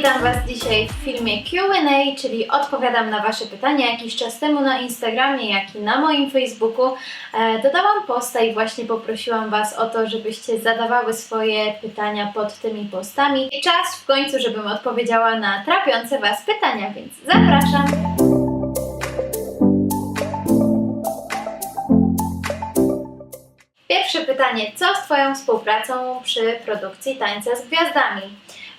Witam Was dzisiaj w filmie Q&A, czyli odpowiadam na Wasze pytania. Jakiś czas temu na Instagramie, jak i na moim Facebooku e, dodałam posta i właśnie poprosiłam Was o to, żebyście zadawały swoje pytania pod tymi postami. I czas w końcu, żebym odpowiedziała na trapiące Was pytania, więc zapraszam! Pierwsze pytanie. Co z Twoją współpracą przy produkcji Tańca z Gwiazdami?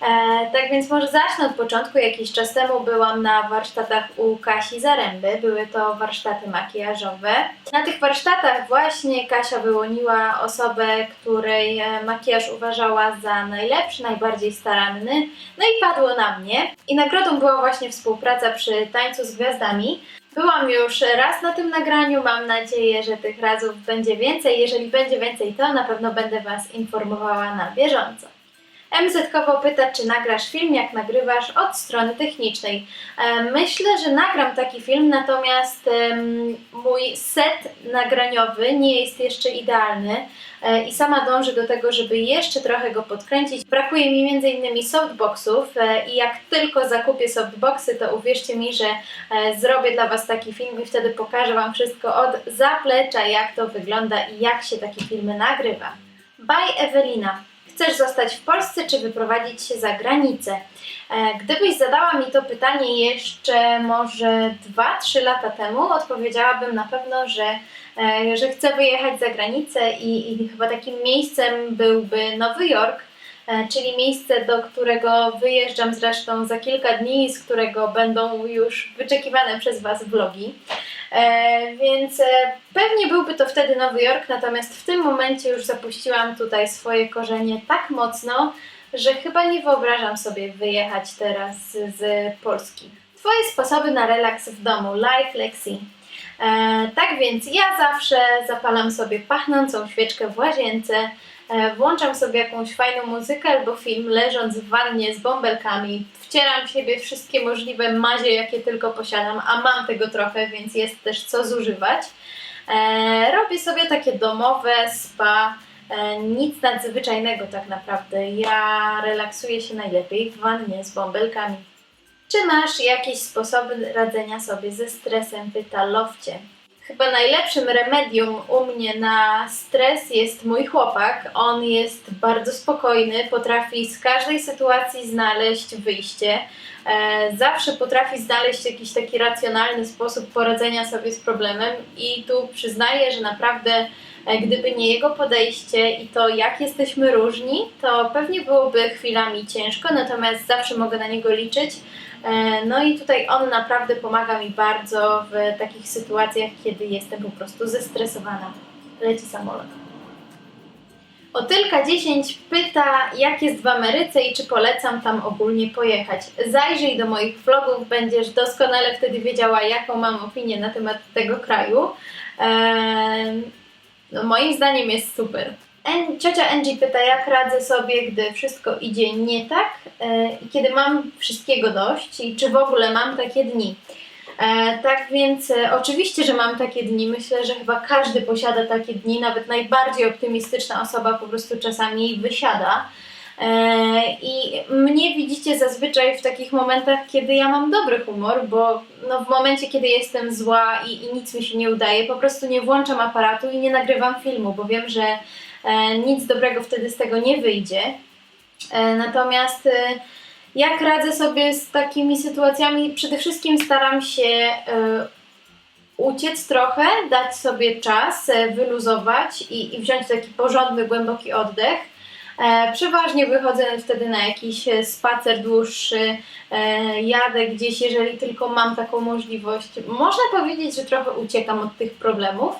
E, tak więc może zacznę od początku. Jakiś czas temu byłam na warsztatach u Kasi Zaręby. Były to warsztaty makijażowe. Na tych warsztatach właśnie Kasia wyłoniła osobę, której e, makijaż uważała za najlepszy, najbardziej staranny. No i padło na mnie. I nagrodą była właśnie współpraca przy Tańcu z Gwiazdami. Byłam już raz na tym nagraniu, mam nadzieję, że tych razów będzie więcej. Jeżeli będzie więcej, to na pewno będę Was informowała na bieżąco. MZ-kowo pyta, czy nagrasz film, jak nagrywasz od strony technicznej. E, Myślę, że nagram taki film, natomiast mój set nagraniowy nie jest jeszcze idealny e, i sama dążę do tego, żeby jeszcze trochę go podkręcić. Brakuje mi m.in. softboxów e, i jak tylko zakupię softboxy, to uwierzcie mi, że zrobię dla Was taki film i wtedy pokażę Wam wszystko od zaplecza, jak to wygląda i jak się takie filmy nagrywa. By Ewelina. Chcesz zostać w Polsce czy wyprowadzić się za granicę? E, Gdybyś zadała mi to pytanie jeszcze może 2-3 lata temu, odpowiedziałabym na pewno, że, e, że chcę wyjechać za granicę i, i chyba takim miejscem byłby Nowy Jork, czyli miejsce, do którego wyjeżdżam zresztą za kilka dni, z którego będą już wyczekiwane przez Was vlogi. E, więc e, pewnie byłby to wtedy Nowy Jork, natomiast w tym momencie już zapuściłam tutaj swoje korzenie tak mocno, że chyba nie wyobrażam sobie wyjechać teraz z, Polski. Twoje sposoby na relaks w domu, live Lexi. E, tak więc ja zawsze zapalam sobie pachnącą świeczkę w łazience, e, włączam sobie jakąś fajną muzykę albo film, leżąc w wannie z bąbelkami, wcieram w siebie wszystkie możliwe mazie, jakie tylko posiadam, a mam tego trochę, więc jest też co zużywać. E, robię sobie takie domowe spa, e, nic nadzwyczajnego tak naprawdę. Ja relaksuję się najlepiej w wannie z bąbelkami. Czy masz jakieś sposoby radzenia sobie ze stresem? Pyta Lofcie. Chyba najlepszym remedium u mnie na stres jest mój chłopak. On jest bardzo spokojny, potrafi z każdej sytuacji znaleźć wyjście. E, zawsze potrafi znaleźć jakiś taki racjonalny sposób poradzenia sobie z problemem i tu przyznaję, że naprawdę e, gdyby nie jego podejście i to jak jesteśmy różni, to pewnie byłoby chwilami ciężko, natomiast zawsze mogę na niego liczyć. E, No i tutaj on naprawdę pomaga mi bardzo w takich sytuacjach, kiedy jestem po prostu zestresowana. Leci samolot. Otylka 10 pyta, jak jest w Ameryce i czy polecam tam ogólnie pojechać. Zajrzyj do moich vlogów, będziesz doskonale wtedy wiedziała, jaką mam opinię na temat tego kraju. Eee, no, moim zdaniem jest super. En, ciocia Angie pyta, jak radzę sobie, gdy wszystko idzie nie tak e, i kiedy mam wszystkiego dość i czy w ogóle mam takie dni. E, tak więc e, oczywiście, że mam takie dni. Myślę, że chyba każdy posiada takie dni, nawet najbardziej optymistyczna osoba po prostu czasami wysiada. I mnie widzicie zazwyczaj w takich momentach, kiedy ja mam dobry humor, bo no, w momencie, kiedy jestem zła i, i nic mi się nie udaje, po prostu nie włączam aparatu i nie nagrywam filmu, bo wiem, że nic dobrego wtedy z tego nie wyjdzie. E, natomiast e, jak radzę sobie z takimi sytuacjami? Przede wszystkim staram się e, uciec trochę, dać sobie czas, e, wyluzować i, i wziąć taki porządny, głęboki oddech. E, przeważnie wychodzę wtedy na jakiś e, spacer dłuższy, e, jadę gdzieś, jeżeli tylko mam taką możliwość. Można powiedzieć, że trochę uciekam od tych problemów.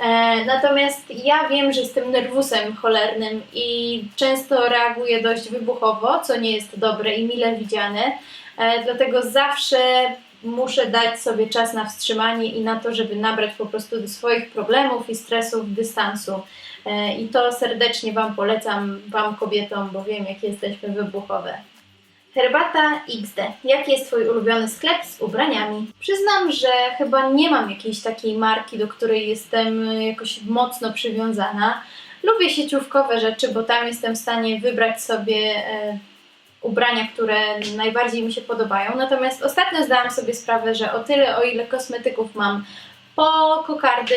E, Natomiast ja wiem, że jestem nerwusem cholernym i często reaguję dość wybuchowo, co nie jest dobre i mile widziane. E, Dlatego zawsze muszę dać sobie czas na wstrzymanie i na to, żeby nabrać po prostu do swoich problemów i stresów dystansu. E, I to serdecznie Wam polecam, Wam kobietom, bo wiem, jak jesteśmy wybuchowe. Herbata XD. Jaki jest Twój ulubiony sklep z ubraniami? Przyznam, że chyba nie mam jakiejś takiej marki, do której jestem y, jakoś mocno przywiązana. Lubię sieciówkowe rzeczy, bo tam jestem w stanie wybrać sobie e, ubrania, które najbardziej mi się podobają. Natomiast ostatnio zdałam sobie sprawę, że o tyle, o ile kosmetyków mam po kokardy,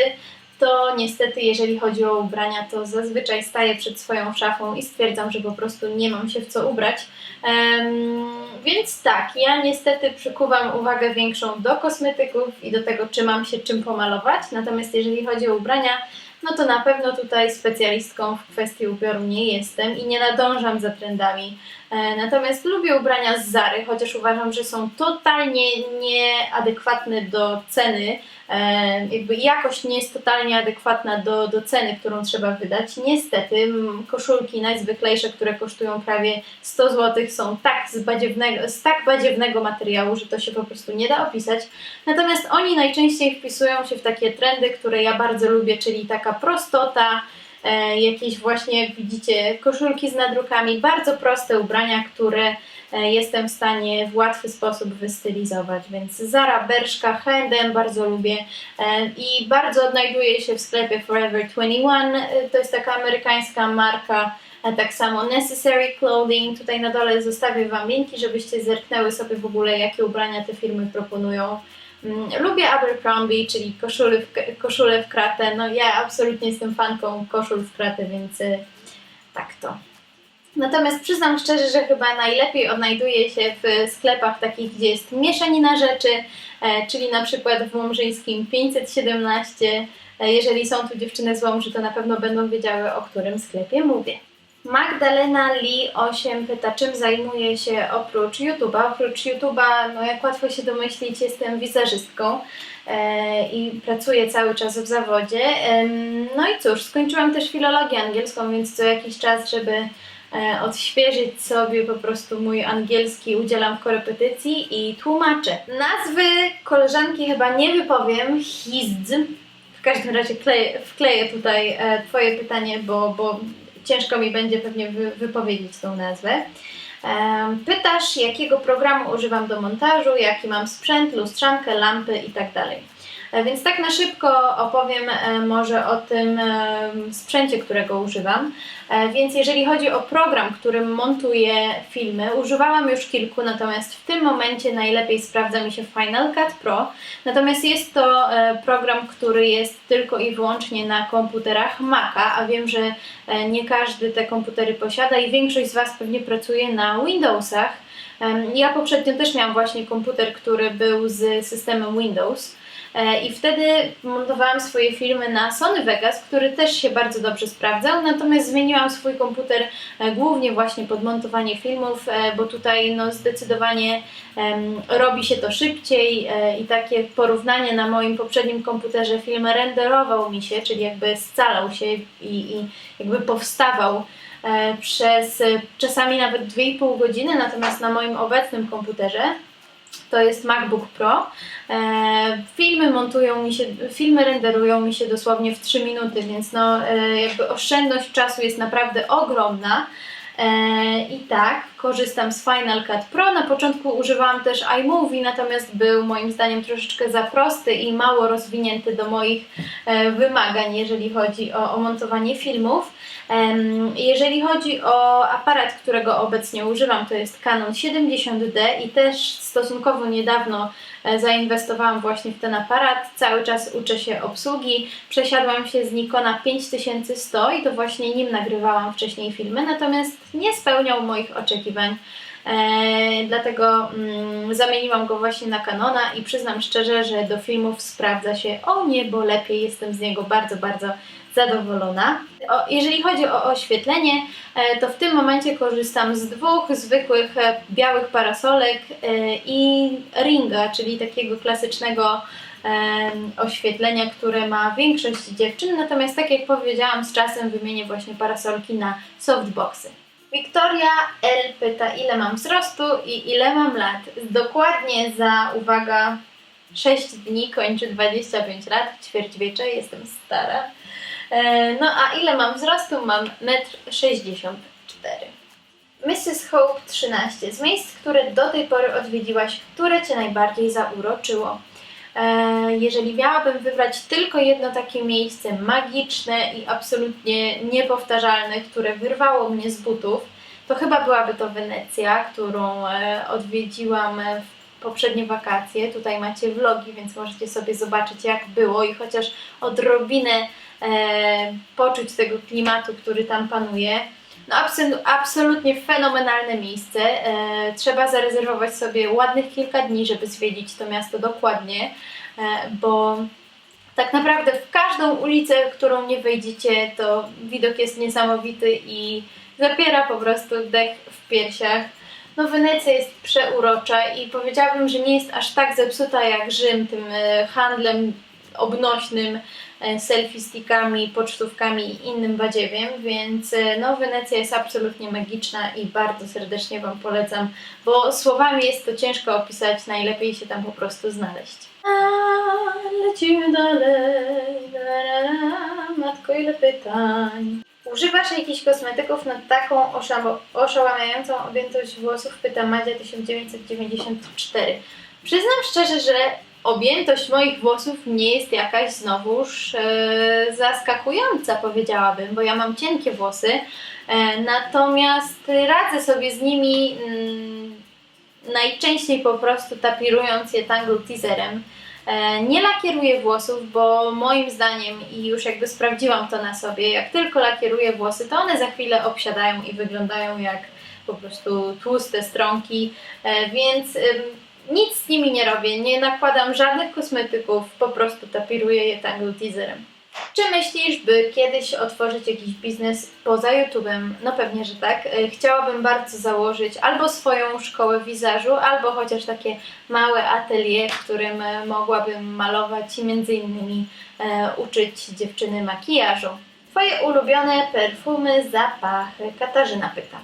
to niestety, jeżeli chodzi o ubrania, to zazwyczaj staję przed swoją szafą i stwierdzam, że po prostu nie mam się w co ubrać. Więc tak, ja niestety przykuwam uwagę większą do kosmetyków i do tego, czy mam się czym pomalować. Natomiast jeżeli chodzi o ubrania, no to na pewno tutaj specjalistką w kwestii ubioru nie jestem i nie nadążam za trendami. E, Natomiast lubię ubrania z Zary, chociaż uważam, że są totalnie nieadekwatne do ceny. E, Jakby jakość nie jest totalnie adekwatna do, do ceny, którą trzeba wydać. Niestety, koszulki najzwyklejsze, które kosztują prawie 100 zł, są tak z, badziewnego, z tak badziewnego materiału, że to się po prostu nie da opisać. Natomiast oni najczęściej wpisują się w takie trendy, które ja bardzo lubię, czyli taka prostota, jakieś właśnie, jak widzicie, koszulki z nadrukami, bardzo proste ubrania, które e, jestem w stanie w łatwy sposób wystylizować. Więc Zara, Bershka, H&M bardzo lubię e, i bardzo odnajduje się w sklepie Forever 21. E, To jest taka amerykańska marka. E, Tak samo Necessary Clothing. Tutaj na dole zostawię Wam linki, żebyście zerknęły sobie w ogóle, jakie ubrania te firmy proponują. Mm, Lubię Abercrombie, czyli koszule w, koszule w kratę. No ja absolutnie jestem fanką koszul w kratę, więc y, tak to. Natomiast przyznam szczerze, że chyba najlepiej odnajduję się w sklepach takich, gdzie jest mieszanina rzeczy, e, czyli na przykład w Łomżyńskim 517. E, Jeżeli są tu dziewczyny z Łomży, to na pewno będą wiedziały, o którym sklepie mówię. Magdalena Lee 8 pyta, czym zajmuję się oprócz YouTube'a. Oprócz YouTube'a, no jak łatwo się domyślić, jestem wizerzystką e, i pracuję cały czas w zawodzie. No i cóż, skończyłam też filologię angielską, więc co jakiś czas, żeby e, odświeżyć sobie po prostu mój angielski, udzielam korepetycji i tłumaczę. Nazwy koleżanki chyba nie wypowiem, Hizd. W każdym razie kleję, wkleję tutaj e, Twoje pytanie, bo, bo ciężko mi będzie pewnie wy, wypowiedzieć tą nazwę. Pytasz, jakiego programu używam do montażu, jaki mam sprzęt, lustrzankę, lampy itd. E, Więc tak na szybko opowiem e, może o tym e, sprzęcie, którego używam. Więc jeżeli chodzi o program, którym montuję filmy, używałam już kilku, natomiast w tym momencie najlepiej sprawdza mi się Final Cut Pro. Natomiast jest to program, który jest tylko i wyłącznie na komputerach Maca, a wiem, że nie każdy te komputery posiada i większość z Was pewnie pracuje na Windowsach. Ja poprzednio też miałam właśnie komputer, który był z systemem Windows. E, I wtedy montowałam swoje filmy na Sony Vegas, który też się bardzo dobrze sprawdzał, natomiast zmieniłam swój komputer e, głównie właśnie pod montowanie filmów, e, bo tutaj no, zdecydowanie robi się to szybciej i takie porównanie na moim poprzednim komputerze film renderował mi się, czyli jakby scalał się i, i jakby powstawał przez czasami nawet 2,5 godziny, natomiast na moim obecnym komputerze to jest MacBook Pro. E, filmy montują mi się, filmy renderują mi się dosłownie w 3 minuty, więc no e, jakby oszczędność czasu jest naprawdę ogromna. E, I tak, korzystam z Final Cut Pro. Na początku używałam też iMovie, natomiast był moim zdaniem troszeczkę za prosty i mało rozwinięty do moich e, wymagań, jeżeli chodzi o, o montowanie filmów. Jeżeli chodzi o aparat, którego obecnie używam, to jest Canon 70D i też stosunkowo niedawno e, zainwestowałam właśnie w ten aparat. Cały czas uczę się obsługi. Przesiadłam się z Nikona 5100 i to właśnie nim nagrywałam wcześniej filmy, natomiast nie spełniał moich oczekiwań. E, dlatego mm, zamieniłam go właśnie na Canona i przyznam szczerze, że do filmów sprawdza się o niebo lepiej. Jestem z niego bardzo, bardzo zadowolona. Jeżeli chodzi o oświetlenie, e, to w tym momencie korzystam z dwóch zwykłych e, białych parasolek i ringa, czyli takiego klasycznego oświetlenia, które ma większość dziewczyn. Natomiast tak jak powiedziałam, z czasem wymienię właśnie parasolki na softboxy. Wiktoria L pyta, ile mam wzrostu i ile mam lat. Dokładnie za, uwaga, 6 dni kończy 25 lat, ćwierćwiecze, jestem stara. E, No a ile mam wzrostu? Mam 1,64 m. Mrs. Hope 13. Z miejsc, które do tej pory odwiedziłaś, które Cię najbardziej zauroczyło? E, Jeżeli miałabym wybrać tylko jedno takie miejsce magiczne i absolutnie niepowtarzalne, które wyrwało mnie z butów, to chyba byłaby to Wenecja, którą e, odwiedziłam w poprzednie wakacje. Tutaj macie vlogi, więc możecie sobie zobaczyć jak było i chociaż odrobinę e, poczuć tego klimatu, który tam panuje. No absolu- absolutnie fenomenalne miejsce. E, trzeba zarezerwować sobie ładnych kilka dni, żeby zwiedzić to miasto dokładnie, e, bo tak naprawdę w każdą ulicę, którą nie wejdziecie, to widok jest niesamowity i zapiera po prostu dech w piersiach. No Wenecja jest przeurocza i powiedziałabym, że nie jest aż tak zepsuta jak Rzym tym e, handlem obnośnym, selfie stickami, pocztówkami i innym badziewiem, więc e, no Wenecja jest absolutnie magiczna i bardzo serdecznie Wam polecam, bo słowami jest to ciężko opisać, najlepiej się tam po prostu znaleźć. A, lecimy dalej, la, la, la. matko ile pytań. Używasz jakichś kosmetyków na taką oszałamiającą objętość włosów? Pyta Madzia 1994. Przyznam szczerze, że objętość moich włosów nie jest jakaś znowuż e, zaskakująca, powiedziałabym, bo ja mam cienkie włosy, e, natomiast radzę sobie z nimi mm, najczęściej po prostu tapirując je tangle teaserem. E, Nie lakieruję włosów, bo moim zdaniem, i już jakby sprawdziłam to na sobie, jak tylko lakieruję włosy, to one za chwilę obsiadają i wyglądają jak po prostu tłuste stronki, e, więc nic z nimi nie robię, nie nakładam żadnych kosmetyków, po prostu tapiruję je tangle teaserem. Czy myślisz, by kiedyś otworzyć jakiś biznes poza YouTube'em? No pewnie, że tak. E, Chciałabym bardzo założyć albo swoją szkołę wizażu, albo chociaż takie małe atelier, w którym e, mogłabym malować i między innymi e, uczyć dziewczyny makijażu. Twoje ulubione perfumy, zapachy? Katarzyna pyta.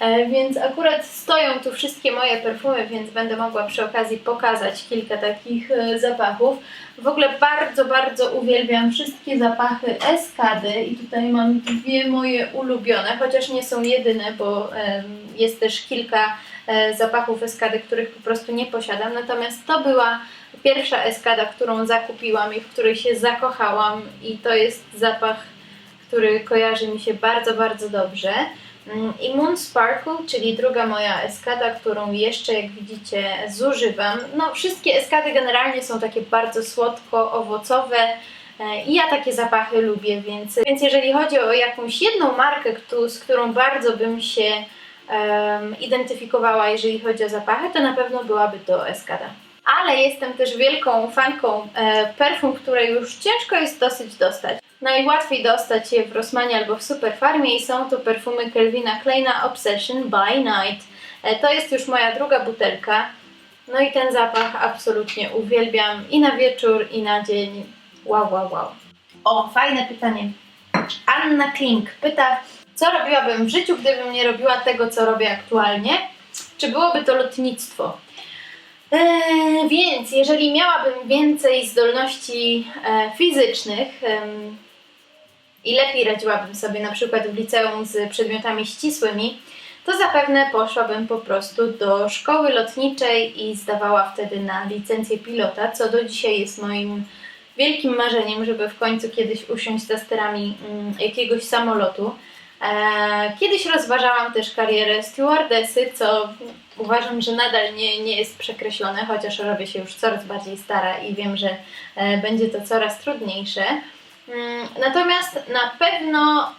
E, Więc akurat stoją tu wszystkie moje perfumy, więc będę mogła przy okazji pokazać kilka takich e, zapachów. W ogóle bardzo, bardzo uwielbiam wszystkie zapachy Eskady i tutaj mam dwie moje ulubione, chociaż nie są jedyne, bo jest też kilka e, zapachów Eskady, których po prostu nie posiadam. Natomiast to była pierwsza Eskada, którą zakupiłam i w której się zakochałam i to jest zapach, który kojarzy mi się bardzo, bardzo dobrze. Mm, I Moon Sparkle, czyli druga moja eskada, którą jeszcze, jak widzicie, zużywam. No, wszystkie eskady generalnie są takie bardzo słodko-owocowe e, i ja takie zapachy lubię, więc, więc jeżeli chodzi o jakąś jedną markę, z którą bardzo bym się em, identyfikowała, jeżeli chodzi o zapachy, to na pewno byłaby to eskada. Ale jestem też wielką fanką e, perfum, które już ciężko jest dosyć dostać. Najłatwiej dostać je w Rossmanie albo w Superfarmie i są to perfumy Kelvina Kleina Obsession by Night. E, To jest już moja druga butelka. No i ten zapach absolutnie uwielbiam i na wieczór, i na dzień. Wow, wow, wow. O, fajne pytanie. Anna Klink pyta, co robiłabym w życiu, gdybym nie robiła tego, co robię aktualnie? Czy byłoby to lotnictwo? Eee, więc jeżeli miałabym więcej zdolności e, fizycznych em, i lepiej radziłabym sobie na przykład w liceum z przedmiotami ścisłymi, to zapewne poszłabym po prostu do szkoły lotniczej i zdawała wtedy na licencję pilota, co do dzisiaj jest moim wielkim marzeniem, żeby w końcu kiedyś usiąść za sterami mm, jakiegoś samolotu. E, Kiedyś rozważałam też karierę stewardessy, co uważam, że nadal nie, nie jest przekreślone, chociaż robię się już coraz bardziej stara i wiem, że e, będzie to coraz trudniejsze. Mm, Natomiast na pewno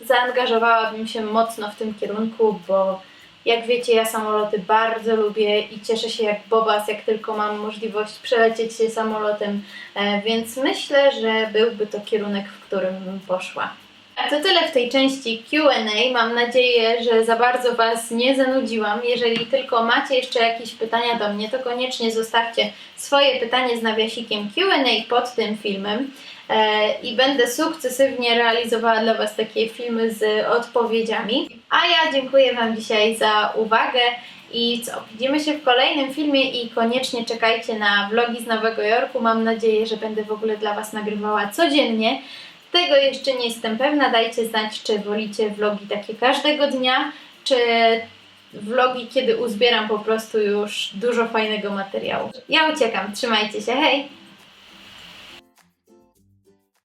zaangażowałabym się mocno w tym kierunku, bo jak wiecie, ja samoloty bardzo lubię i cieszę się jak bobas, jak tylko mam możliwość przelecieć się samolotem, e, więc myślę, że byłby to kierunek, w którym bym poszła. A to tyle w tej części QA. Mam nadzieję, że za bardzo Was nie zanudziłam. Jeżeli tylko macie jeszcze jakieś pytania do mnie, to koniecznie zostawcie swoje pytanie z nawiasikiem QA pod tym filmem. E, I będę sukcesywnie realizowała dla Was takie filmy z odpowiedziami. A ja dziękuję Wam dzisiaj za uwagę. I co? Widzimy się w kolejnym filmie i koniecznie czekajcie na vlogi z Nowego Jorku. Mam nadzieję, że będę w ogóle dla Was nagrywała codziennie. Tego jeszcze nie jestem pewna. Dajcie znać, czy wolicie vlogi takie każdego dnia, czy vlogi, kiedy uzbieram po prostu już dużo fajnego materiału. Ja uciekam. Trzymajcie się. Hej!